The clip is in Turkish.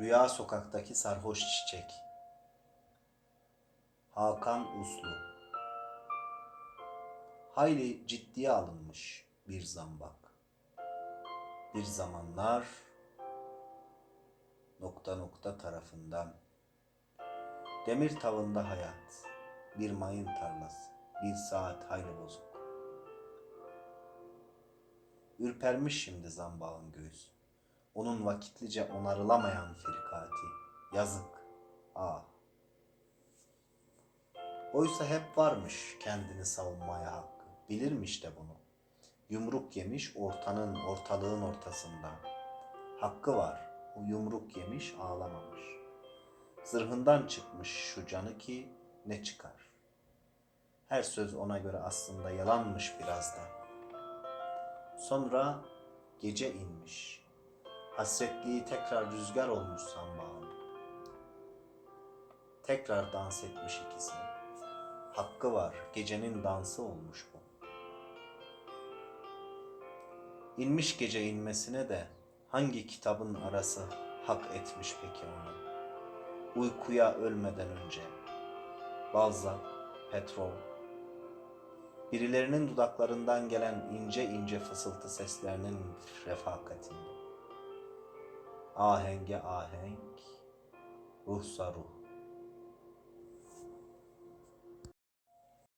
Rüya sokaktaki sarhoş çiçek. Hakan Uslu. Hayli ciddiye alınmış bir zambak. Bir zamanlar nokta nokta tarafından demir tavında hayat, bir mayın tarlası, bir saat hayli bozuk. Ürpermiş şimdi zambağın göğsü. Onun vakitlice onarılamayan firkati. Yazık. Ah. Oysa hep varmış kendini savunmaya hakkı. Bilirmiş de bunu. Yumruk yemiş ortanın, ortalığın ortasında. Hakkı var. O yumruk yemiş ağlamamış. Zırhından çıkmış şu canı ki ne çıkar. Her söz ona göre aslında yalanmış biraz da. Sonra gece inmiş. Hasretliği tekrar rüzgar olmuş sambağın. Tekrar dans etmiş ikisi. Hakkı var, gecenin dansı olmuş bu. İnmiş gece inmesine de hangi kitabın arası hak etmiş peki onu? Uykuya ölmeden önce. Balzac, Petrol, birilerinin dudaklarından gelen ince ince fısıltı seslerinin refakatinde. Ahenge ahenk, ruhsa ruh.